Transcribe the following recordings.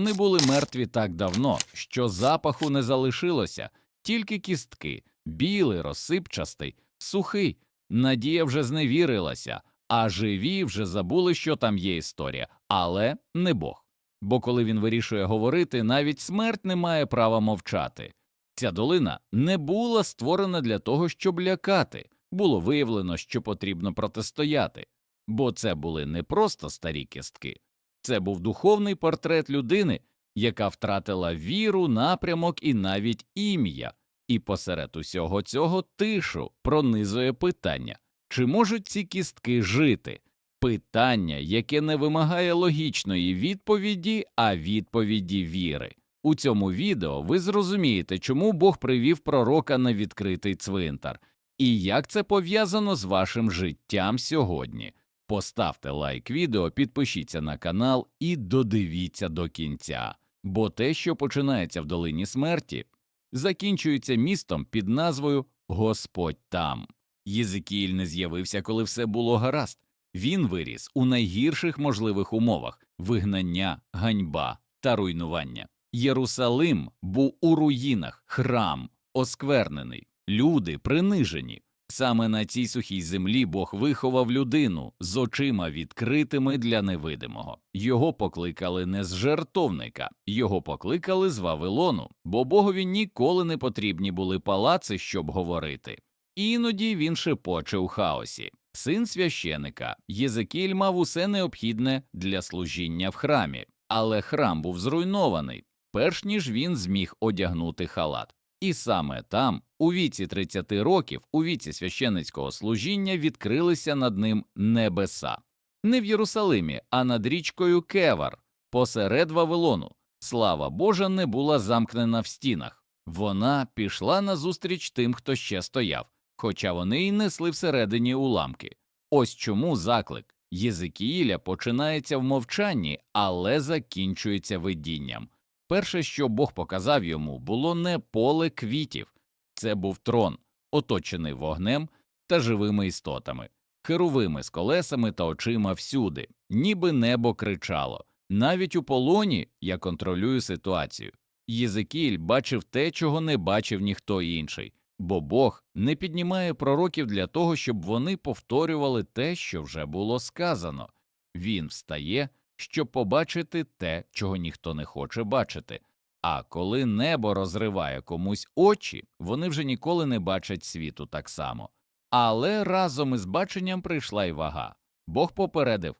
Вони були мертві так давно, що запаху не залишилося, тільки кістки, білий, розсипчастий, сухий. Надія вже зневірилася, а живі вже забули, що там є історія, але не Бог. Бо коли він вирішує говорити, навіть смерть не має права мовчати. Ця долина не була створена для того, щоб лякати, було виявлено, що потрібно протистояти, бо це були не просто старі кістки, це був духовний портрет людини, яка втратила віру, напрямок і навіть ім'я, і посеред усього цього тишу пронизує питання чи можуть ці кістки жити? Питання, яке не вимагає логічної відповіді, а відповіді віри. У цьому відео ви зрозумієте, чому Бог привів пророка на відкритий цвинтар, і як це пов'язано з вашим життям сьогодні. Поставте лайк відео, підпишіться на канал і додивіться до кінця, бо те, що починається в долині смерті, закінчується містом під назвою Господь там. Єзикіїль не з'явився, коли все було гаразд. Він виріс у найгірших можливих умовах вигнання, ганьба та руйнування. Єрусалим був у руїнах, храм осквернений, люди принижені. Саме на цій сухій землі Бог виховав людину з очима відкритими для невидимого. Його покликали не з жертовника, його покликали з Вавилону, бо Богові ніколи не потрібні були палаци, щоб говорити. Іноді він шепоче у хаосі. Син священика Єзекіль мав усе необхідне для служіння в храмі, але храм був зруйнований, перш ніж він зміг одягнути халат. І саме там, у віці 30 років, у віці священицького служіння, відкрилися над ним небеса. Не в Єрусалимі, а над річкою Кевар, посеред Вавилону. Слава Божа не була замкнена в стінах. Вона пішла назустріч тим, хто ще стояв, хоча вони й несли всередині уламки. Ось чому заклик Єзикіїля починається в мовчанні, але закінчується видінням. Перше, що Бог показав йому, було не поле квітів, це був трон, оточений вогнем та живими істотами, херовими з колесами та очима всюди, ніби небо кричало. Навіть у полоні я контролюю ситуацію. Єзекіль бачив те, чого не бачив ніхто інший, бо Бог не піднімає пророків для того, щоб вони повторювали те, що вже було сказано. Він встає щоб побачити те, чого ніхто не хоче бачити. А коли небо розриває комусь очі, вони вже ніколи не бачать світу так само. Але разом із баченням прийшла й вага. Бог попередив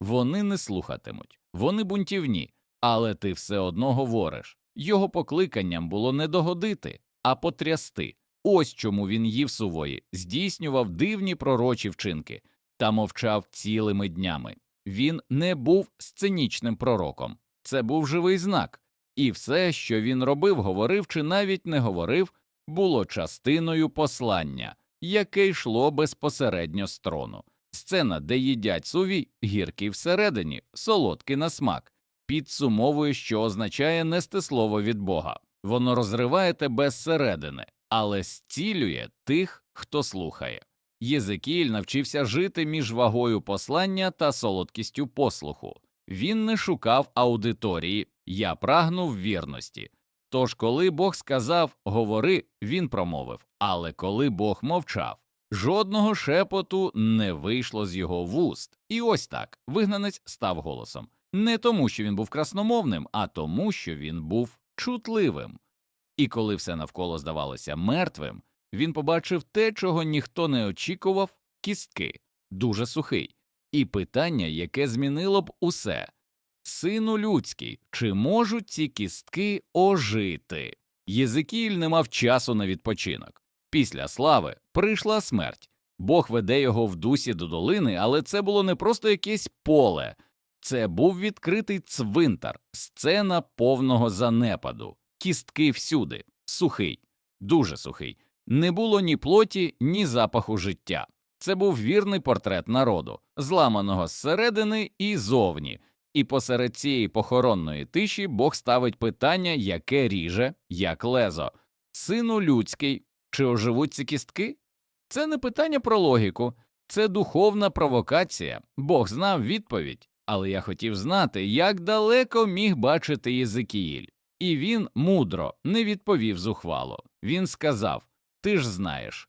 вони не слухатимуть, вони бунтівні, але ти все одно говориш. Його покликанням було не догодити, а потрясти. Ось чому він їв сувої, здійснював дивні пророчі вчинки та мовчав цілими днями. Він не був сценічним пророком, це був живий знак, і все, що він робив, говорив чи навіть не говорив, було частиною послання, яке йшло безпосередньо з трону. Сцена, де їдять сувій, гіркий всередині, солодкий на смак, підсумовує, що означає нести слово від Бога. Воно розриває тебе зсередини, але зцілює тих, хто слухає. Єзекіїль навчився жити між вагою послання та солодкістю послуху. Він не шукав аудиторії, я прагнув вірності. Тож, коли Бог сказав говори, він промовив, але коли Бог мовчав, жодного шепоту не вийшло з його вуст. І ось так вигнанець став голосом не тому, що він був красномовним, а тому, що він був чутливим. І коли все навколо здавалося мертвим, він побачив те, чого ніхто не очікував кістки, дуже сухий, і питання, яке змінило б усе сину людський, чи можуть ці кістки ожити? Єзикіль не мав часу на відпочинок. Після слави прийшла смерть. Бог веде його в дусі до долини, але це було не просто якесь поле, це був відкритий цвинтар, сцена повного занепаду, кістки всюди, сухий, дуже сухий. Не було ні плоті, ні запаху життя. Це був вірний портрет народу, зламаного зсередини і зовні, і посеред цієї похоронної тиші Бог ставить питання, яке ріже, як лезо сину людський, чи оживуть ці кістки? Це не питання про логіку, це духовна провокація. Бог знав відповідь, Але я хотів знати, як далеко міг бачити Єзикіїль. І він мудро не відповів зухвало. Він сказав Ти ж знаєш.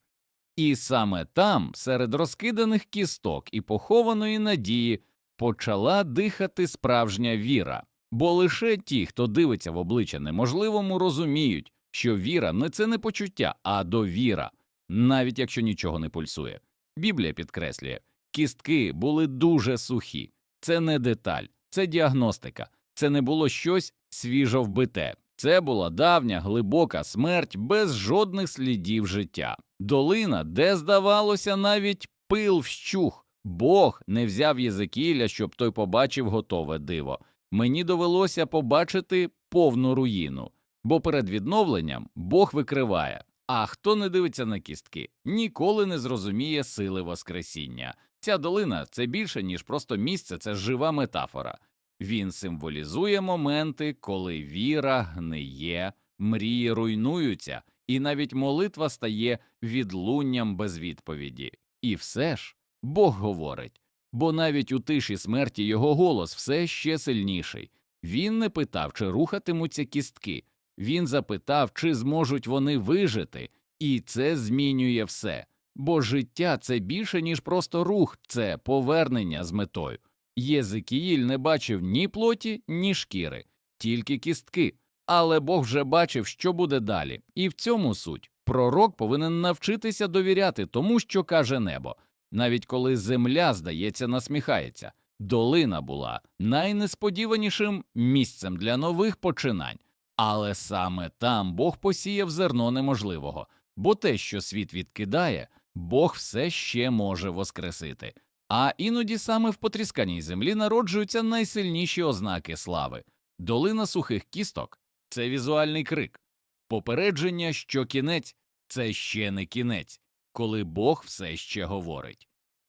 І саме там, серед розкиданих кісток і похованої надії, почала дихати справжня віра, бо лише ті, хто дивиться в обличчя неможливому, розуміють, що віра не це не почуття, а довіра, навіть якщо нічого не пульсує. Біблія підкреслює, кістки були дуже сухі, це не деталь, це діагностика, це не було щось свіжо вбите. Це була давня глибока смерть без жодних слідів життя. Долина, де, здавалося, навіть пил вщух. Бог не взяв Єзекіля, щоб той побачив готове диво. Мені довелося побачити повну руїну, бо перед відновленням Бог викриває. А хто не дивиться на кістки, ніколи не зрозуміє сили Воскресіння. Ця долина це більше, ніж просто місце, це жива метафора. Він символізує моменти, коли віра гниє, мрії руйнуються, і навіть молитва стає відлунням без відповіді. І все ж Бог говорить, бо навіть у тиші смерті його голос все ще сильніший. Він не питав, чи рухатимуться кістки, він запитав, чи зможуть вони вижити, і це змінює все. Бо життя це більше, ніж просто рух, це повернення з метою. Єзикіїль не бачив ні плоті, ні шкіри, тільки кістки. Але Бог вже бачив, що буде далі, і в цьому суть пророк повинен навчитися довіряти тому, що каже небо, навіть коли земля, здається, насміхається. Долина була найнесподіванішим місцем для нових починань, але саме там Бог посіяв зерно неможливого, бо те, що світ відкидає, Бог все ще може воскресити. А іноді саме в потрісканій землі народжуються найсильніші ознаки слави. Долина сухих кісток це візуальний крик, попередження, що кінець це ще не кінець, коли Бог все ще говорить.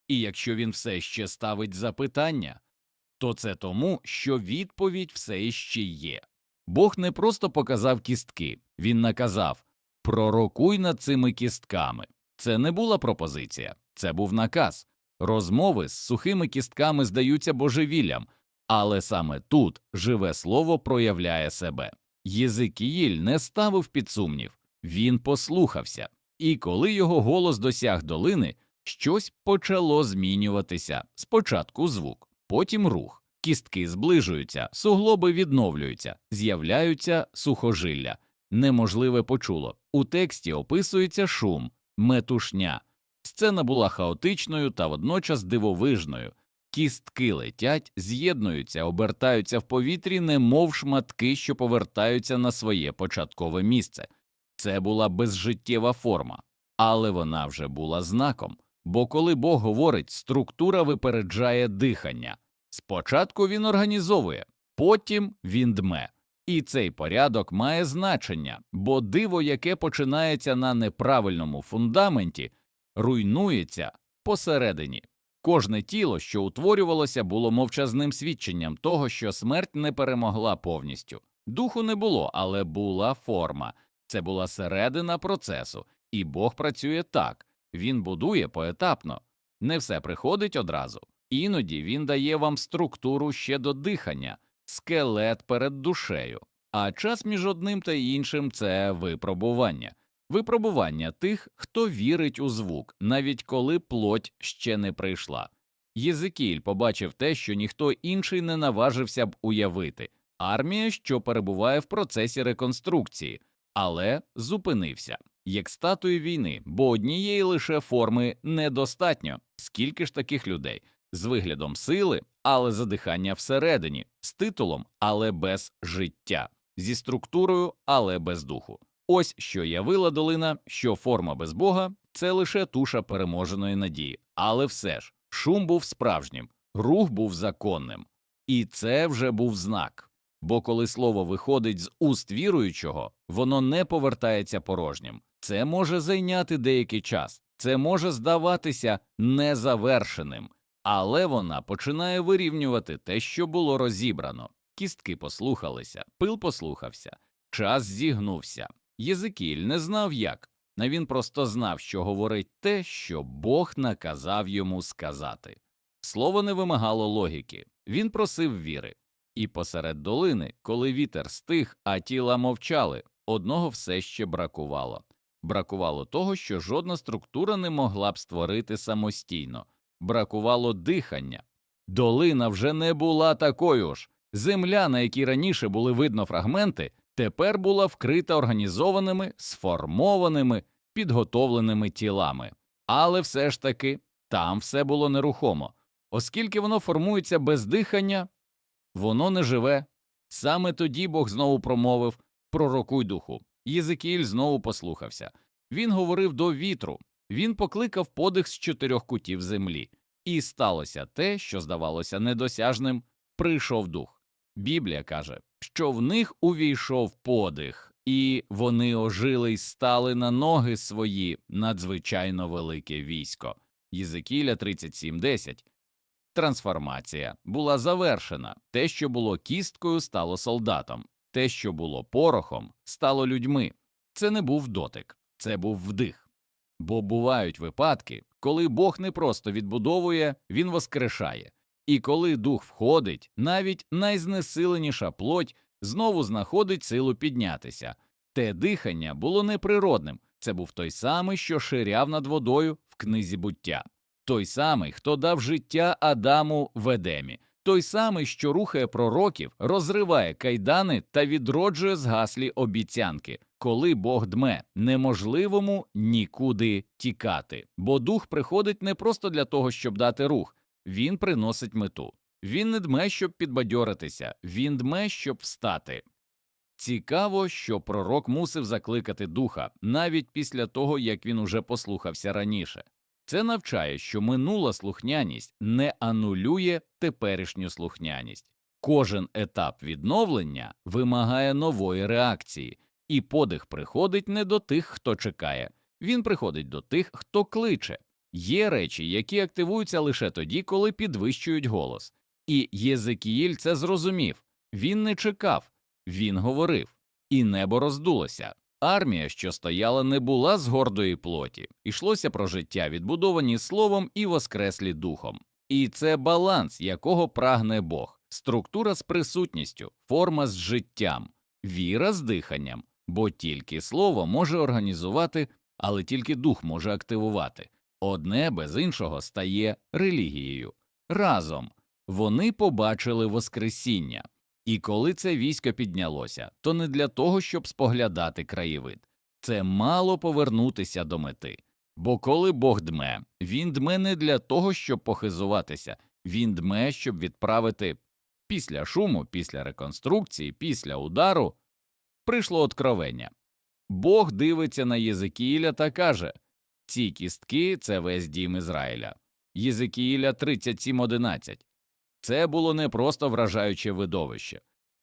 І якщо він все ще ставить запитання, то це тому, що відповідь все іще є. Бог не просто показав кістки, він наказав пророкуй над цими кістками. Це не була пропозиція, це був наказ. Розмови з сухими кістками здаються божевіллям, але саме тут живе слово проявляє себе. Єзикіїль не ставив під сумнів, він послухався, і коли його голос досяг долини, щось почало змінюватися спочатку звук, потім рух, кістки зближуються, суглоби відновлюються, з'являються сухожилля. Неможливе почуло. У тексті описується шум, метушня. Сцена була хаотичною та водночас дивовижною. Кістки летять, з'єднуються, обертаються в повітрі, немов шматки, що повертаються на своє початкове місце. Це була безжиттєва форма, але вона вже була знаком. Бо коли Бог говорить, структура випереджає дихання. Спочатку він організовує, потім він дме. І цей порядок має значення, бо диво, яке починається на неправильному фундаменті, руйнується посередині. Кожне тіло, що утворювалося, було мовчазним свідченням того, що смерть не перемогла повністю. Духу не було, але була форма. Це була середина процесу, і Бог працює так він будує поетапно, не все приходить одразу. Іноді він дає вам структуру ще до дихання, скелет перед душею, а час між одним та іншим це випробування. Випробування тих, хто вірить у звук, навіть коли плоть ще не прийшла. Єзикіль побачив те, що ніхто інший не наважився б уявити армія, що перебуває в процесі реконструкції, але зупинився як статуї війни, бо однієї лише форми недостатньо. Скільки ж таких людей з виглядом сили, але задихання всередині, з титулом, але без життя, зі структурою, але без духу. Ось що явила долина, що форма без Бога це лише туша переможеної надії, але все ж шум був справжнім, рух був законним, і це вже був знак. Бо коли слово виходить з уст віруючого, воно не повертається порожнім. Це може зайняти деякий час, це може здаватися незавершеним, але вона починає вирівнювати те, що було розібрано. Кістки послухалися, пил послухався, час зігнувся. Єзикіль не знав як, а він просто знав, що говорить те, що Бог наказав йому сказати. Слово не вимагало логіки, він просив віри. І посеред долини, коли вітер стих, а тіла мовчали, одного все ще бракувало. Бракувало того, що жодна структура не могла б створити самостійно, бракувало дихання. Долина вже не була такою ж. Земля, на якій раніше були видно фрагменти, тепер була вкрита організованими, сформованими, підготовленими тілами. Але все ж таки там все було нерухомо, оскільки воно формується без дихання, воно не живе. Саме тоді Бог знову промовив Пророкуй духу. Єзикіїль знову послухався. Він говорив до вітру, він покликав подих з чотирьох кутів землі, і сталося те, що здавалося недосяжним прийшов дух. Біблія каже, що в них увійшов подих, і вони ожили й стали на ноги свої надзвичайно велике військо. Єзекіля 37.10. Трансформація була завершена. Те, що було кісткою, стало солдатом, те, що було порохом, стало людьми. Це не був дотик, це був вдих. Бо бувають випадки, коли Бог не просто відбудовує, він воскрешає. І коли дух входить, навіть найзнесиленіша плоть знову знаходить силу піднятися. Те дихання було неприродним, це був той самий, що ширяв над водою в книзі буття, той самий, хто дав життя Адаму в Едемі, той самий, що рухає пророків, розриває кайдани та відроджує згаслі обіцянки. Коли Бог дме, неможливому нікуди тікати, бо дух приходить не просто для того, щоб дати рух, він приносить мету. Він не дме, щоб підбадьоритися, він дме, щоб встати. Цікаво, що пророк мусив закликати духа навіть після того, як він уже послухався раніше. Це навчає, що минула слухняність не анулює теперішню слухняність. Кожен етап відновлення вимагає нової реакції, і подих приходить не до тих, хто чекає, він приходить до тих, хто кличе. Є речі, які активуються лише тоді, коли підвищують голос. І Єзекіїль це зрозумів він не чекав, він говорив, і небо роздулося. Армія, що стояла, не була з гордої плоті, йшлося про життя, відбудовані словом і воскреслі духом. І це баланс, якого прагне Бог, структура з присутністю, форма з життям, віра з диханням, бо тільки слово може організувати, але тільки дух може активувати. Одне без іншого стає релігією. Разом вони побачили Воскресіння. І коли це військо піднялося, то не для того, щоб споглядати краєвид, це мало повернутися до мети. Бо коли Бог дме, він дме не для того, щоб похизуватися, він дме, щоб відправити після шуму, після реконструкції, після удару прийшло откровення. Бог дивиться на Єзекіїля та каже ці кістки це весь дім Ізраїля. Єзекіїля 37.11. Це було не просто вражаюче видовище,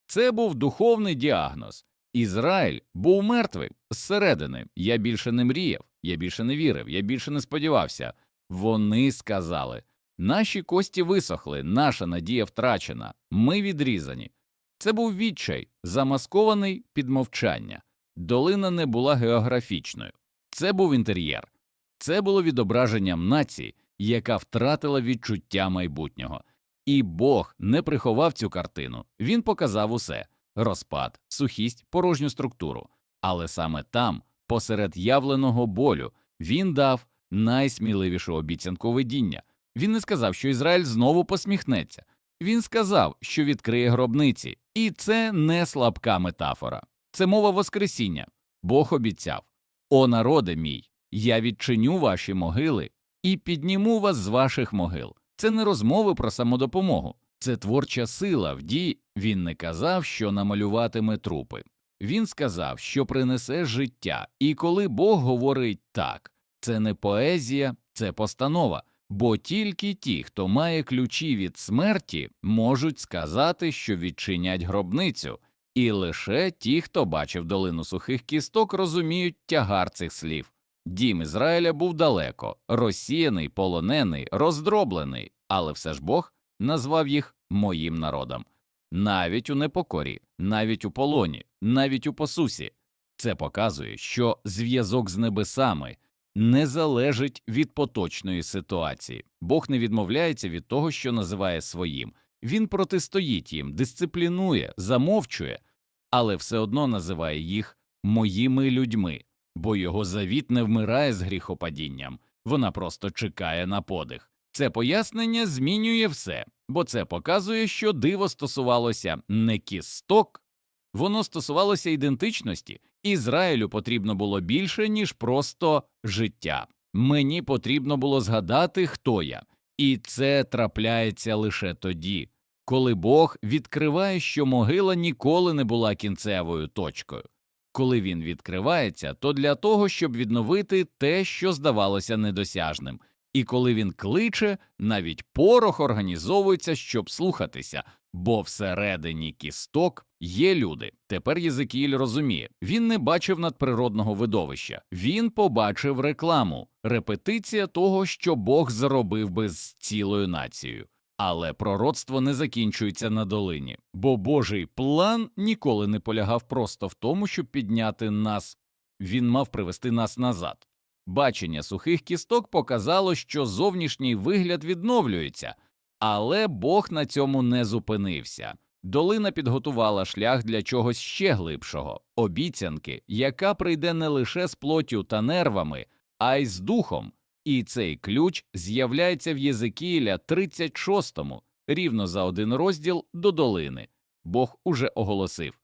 це був духовний діагноз. Ізраїль був мертвий зсередини. Я більше не мріяв, я більше не вірив, я більше не сподівався. Вони сказали наші кості висохли, наша надія втрачена, ми відрізані. Це був відчай, замаскований під мовчання. Долина не була географічною, це був інтер'єр, це було відображенням нації, яка втратила відчуття майбутнього. І Бог не приховав цю картину, він показав усе розпад, сухість, порожню структуру. Але саме там, посеред явленого болю, він дав найсміливішу обіцянку видіння. Він не сказав, що Ізраїль знову посміхнеться. Він сказав, що відкриє гробниці, і це не слабка метафора, це мова Воскресіння. Бог обіцяв О народе мій, я відчиню ваші могили і підніму вас з ваших могил. Це не розмови про самодопомогу, це творча сила в дії. Він не казав, що намалюватиме трупи. Він сказав, що принесе життя, і коли Бог говорить так, це не поезія, це постанова, бо тільки ті, хто має ключі від смерті, можуть сказати, що відчинять гробницю, і лише ті, хто бачив долину сухих кісток, розуміють тягар цих слів. Дім Ізраїля був далеко, розсіяний, полонений, роздроблений, але все ж Бог назвав їх моїм народом. Навіть у непокорі, навіть у полоні, навіть у посусі. Це показує, що зв'язок з небесами не залежить від поточної ситуації. Бог не відмовляється від того, що називає своїм, Він протистоїть їм, дисциплінує, замовчує, але все одно називає їх моїми людьми, бо його завіт не вмирає з гріхопадінням, вона просто чекає на подих. Це пояснення змінює все, бо це показує, що диво стосувалося не кісток, воно стосувалося ідентичності. Ізраїлю потрібно було більше, ніж просто життя. Мені потрібно було згадати, хто я, і це трапляється лише тоді, коли Бог відкриває, що могила ніколи не була кінцевою точкою. Коли він відкривається, то для того, щоб відновити те, що здавалося недосяжним, і коли він кличе, навіть порох організовується, щоб слухатися, бо всередині кісток є люди. Тепер Єзекіїль розуміє, він не бачив надприродного видовища, він побачив рекламу, репетиція того, що Бог зробив би з цілою нацією. Але пророцтво не закінчується на долині, бо Божий план ніколи не полягав просто в тому, щоб підняти нас, він мав привести нас назад. Бачення сухих кісток показало, що зовнішній вигляд відновлюється, але Бог на цьому не зупинився. Долина підготувала шлях для чогось ще глибшого обіцянки, яка прийде не лише з плоттю та нервами, а й з духом. І цей ключ з'являється в Єзекіїля 36-му, рівно за один розділ до долини. Бог уже оголосив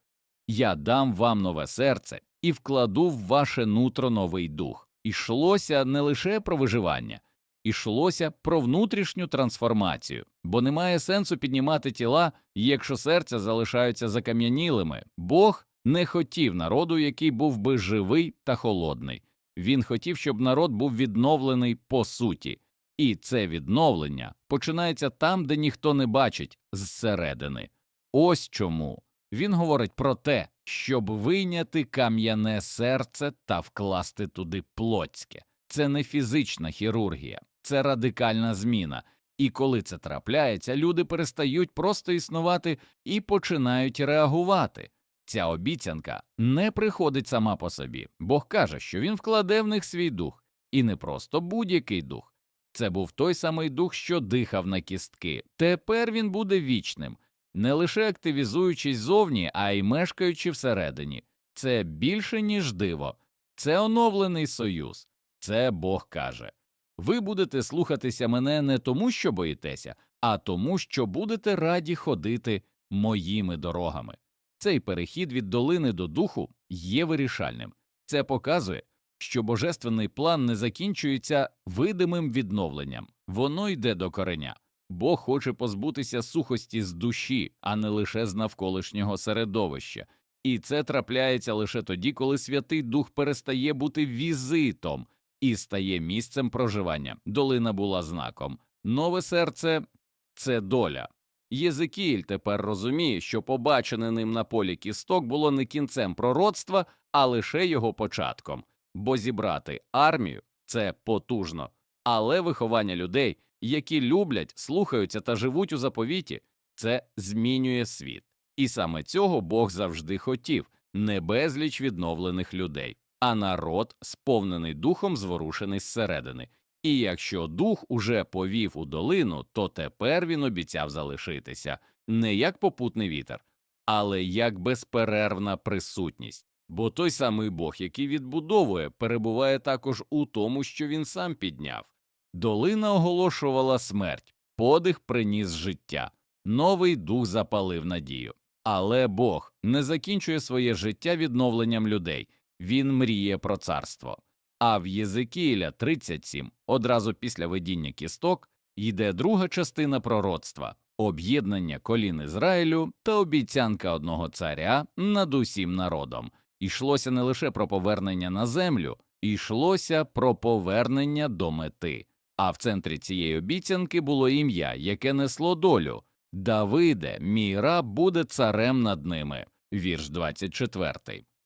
Я дам вам нове серце і вкладу в ваше нутро новий дух. Ішлося не лише про виживання, ішлося про внутрішню трансформацію, бо немає сенсу піднімати тіла, якщо серця залишаються закам'янілими. Бог не хотів народу, який був би живий та холодний. Він хотів, щоб народ був відновлений по суті, і це відновлення починається там, де ніхто не бачить зсередини. Ось чому він говорить про те, щоб вийняти кам'яне серце та вкласти туди плотське. Це не фізична хірургія, це радикальна зміна. І коли це трапляється, люди перестають просто існувати і починають реагувати. Ця обіцянка не приходить сама по собі. Бог каже, що він вкладе в них свій дух, і не просто будь-який дух. Це був той самий дух, що дихав на кістки. Тепер він буде вічним, не лише активізуючись зовні, а й мешкаючи всередині. Це більше, ніж диво, це оновлений союз. Це Бог каже. Ви будете слухатися мене не тому, що боїтеся, а тому, що будете раді ходити моїми дорогами. Цей перехід від долини до духу є вирішальним. Це показує, що божественний план не закінчується видимим відновленням, воно йде до кореня. Бог хоче позбутися сухості з душі, а не лише з навколишнього середовища. І це трапляється лише тоді, коли Святий Дух перестає бути візитом і стає місцем проживання. Долина була знаком. Нове серце це доля. Єзекіїль тепер розуміє, що побачене ним на полі кісток було не кінцем пророцтва, а лише його початком, бо зібрати армію це потужно, але виховання людей, які люблять, слухаються та живуть у заповіті, це змінює світ. І саме цього Бог завжди хотів не безліч відновлених людей, а народ, сповнений духом, зворушений зсередини. І якщо дух уже повів у долину, то тепер він обіцяв залишитися не як попутний вітер, але як безперервна присутність. Бо той самий Бог, який відбудовує, перебуває також у тому, що він сам підняв. Долина оголошувала смерть, подих приніс життя, новий дух запалив надію. Але Бог не закінчує своє життя відновленням людей, він мріє про царство. А в Єзекіїля 37, одразу після видіння кісток, йде друга частина пророцтва об'єднання колін Ізраїлю та обіцянка одного царя над усім народом. Ішлося не лише про повернення на землю, йшлося про повернення до мети. А в центрі цієї обіцянки було ім'я, яке несло долю Давиде, мій раб буде царем над ними. Вірш 24.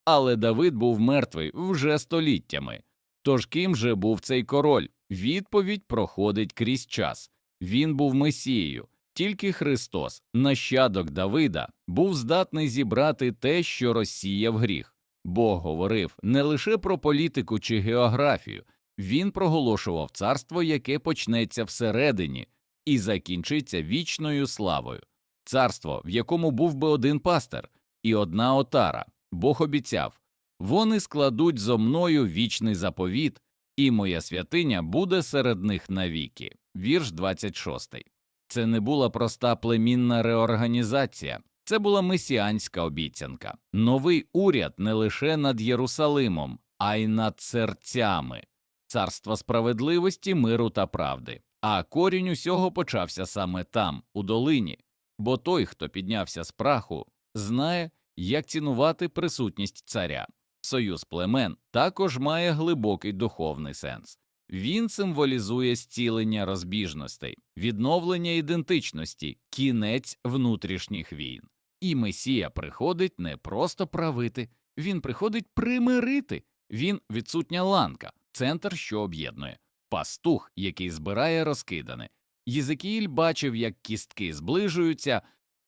Але Давид був мертвий вже століттями. Тож ким же був цей король? Відповідь проходить крізь час. Він був месією, тільки Христос, нащадок Давида, був здатний зібрати те, що розсіяв гріх. Бог говорив не лише про політику чи географію, він проголошував царство, яке почнеться всередині і закінчиться вічною славою. царство, в якому був би один пастир і одна отара. Бог обіцяв вони складуть зо мною вічний заповіт, і моя святиня буде серед них навіки. Вірш 26. Це не була проста племінна реорганізація, це була месіанська обіцянка, новий уряд не лише над Єрусалимом, а й над серцями, царства справедливості, миру та правди. А корінь усього почався саме там, у долині, бо той, хто піднявся з праху, знає, як цінувати присутність царя. Союз племен також має глибокий духовний сенс. Він символізує зцілення розбіжностей, відновлення ідентичності, кінець внутрішніх війн. І Месія приходить не просто правити, він приходить примирити. Він відсутня ланка, центр, що об'єднує, пастух, який збирає розкидане. Єзекіїль бачив, як кістки зближуються,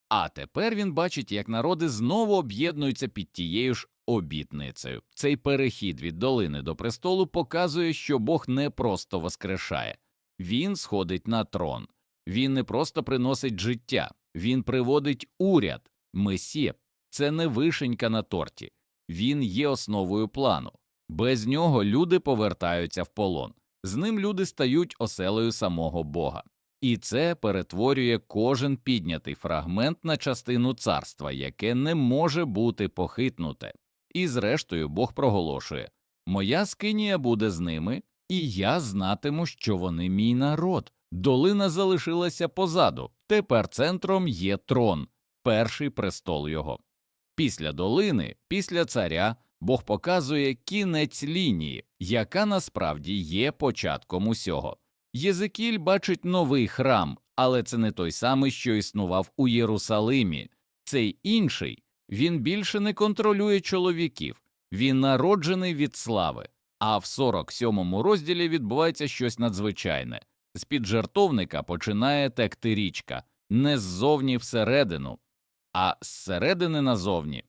а тепер він бачить, як народи знову об'єднуються під тією ж обітницею. Цей перехід від долини до престолу показує, що Бог не просто воскрешає, він сходить на трон. Він не просто приносить життя, він приводить уряд. Месія – це не вишенька на торті, він є основою плану. Без нього люди повертаються в полон, з ним люди стають оселею самого Бога. І це перетворює кожен піднятий фрагмент на частину царства, яке не може бути похитнуте. І зрештою Бог проголошує Моя скинія буде з ними, і я знатиму, що вони мій народ. Долина залишилася позаду, тепер центром є трон, перший престол його. Після долини, після царя, Бог показує кінець лінії, яка насправді є початком усього. Єзекіль бачить новий храм, але це не той самий, що існував у Єрусалимі. Цей інший він більше не контролює чоловіків, він народжений від слави. А в 47-му розділі відбувається щось надзвичайне. З під жертовника починає текти річка не ззовні всередину, а зсередини назовні.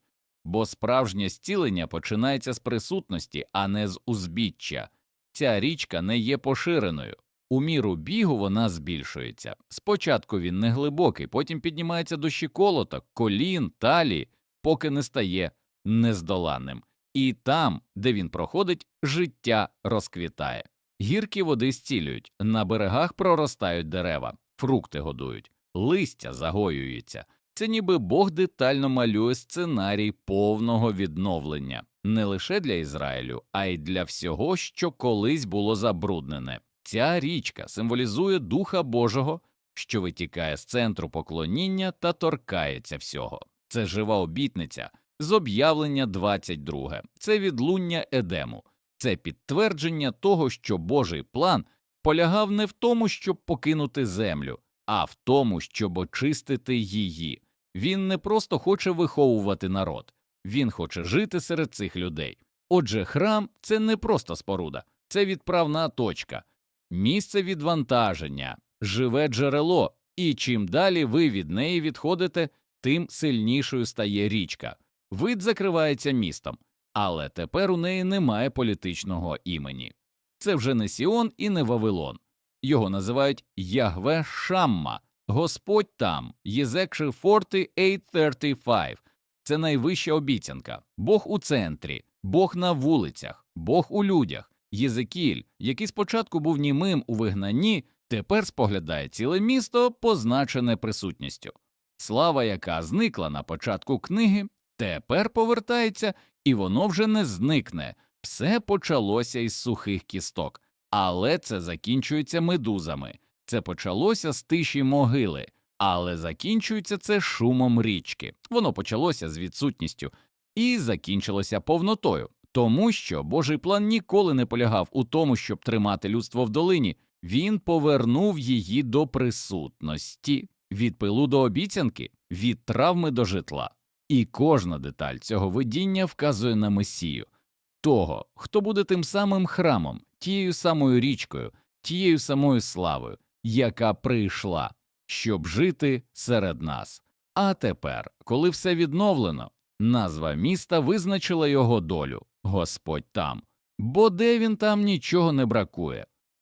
Бо справжнє зцілення починається з присутності, а не з узбіччя. Ця річка не є поширеною. У міру бігу вона збільшується. Спочатку він не глибокий, потім піднімається до щиколоток, колін, талії, поки не стає нездоланним. І там, де він проходить, життя розквітає. Гіркі води зцілюють, на берегах проростають дерева, фрукти годують, листя загоюється. Це ніби Бог детально малює сценарій повного відновлення не лише для Ізраїлю, а й для всього, що колись було забруднене. Ця річка символізує Духа Божого, що витікає з центру поклоніння та торкається всього. Це жива обітниця з об'явлення 22, це відлуння Едему, це підтвердження того, що Божий план полягав не в тому, щоб покинути землю, а в тому, щоб очистити її. Він не просто хоче виховувати народ, він хоче жити серед цих людей. Отже, храм це не просто споруда, це відправна точка, місце відвантаження, живе джерело, і чим далі ви від неї відходите, тим сильнішою стає річка. Вид закривається містом, але тепер у неї немає політичного імені. Це вже не Сіон і не Вавилон. Його називають Ягве Шамма, Господь там, Єзекши 4835. Це найвища обіцянка. Бог у центрі, Бог на вулицях, Бог у людях. Єзекіль, який спочатку був німим у вигнанні, тепер споглядає ціле місто, позначене присутністю. Слава, яка зникла на початку книги, тепер повертається, і воно вже не зникне. Все почалося із сухих кісток, але це закінчується медузами. Це почалося з тиші могили, але закінчується це шумом річки. Воно почалося з відсутністю і закінчилося повнотою, тому що Божий план ніколи не полягав у тому, щоб тримати людство в долині. Він повернув її до присутності, від пилу до обіцянки, від травми до житла. І кожна деталь цього видіння вказує на Месію, того, хто буде тим самим храмом, тією самою річкою, тією самою славою, яка прийшла, щоб жити серед нас. А тепер, коли все відновлено, назва міста визначила його долю Господь там, бо де він там нічого не бракує.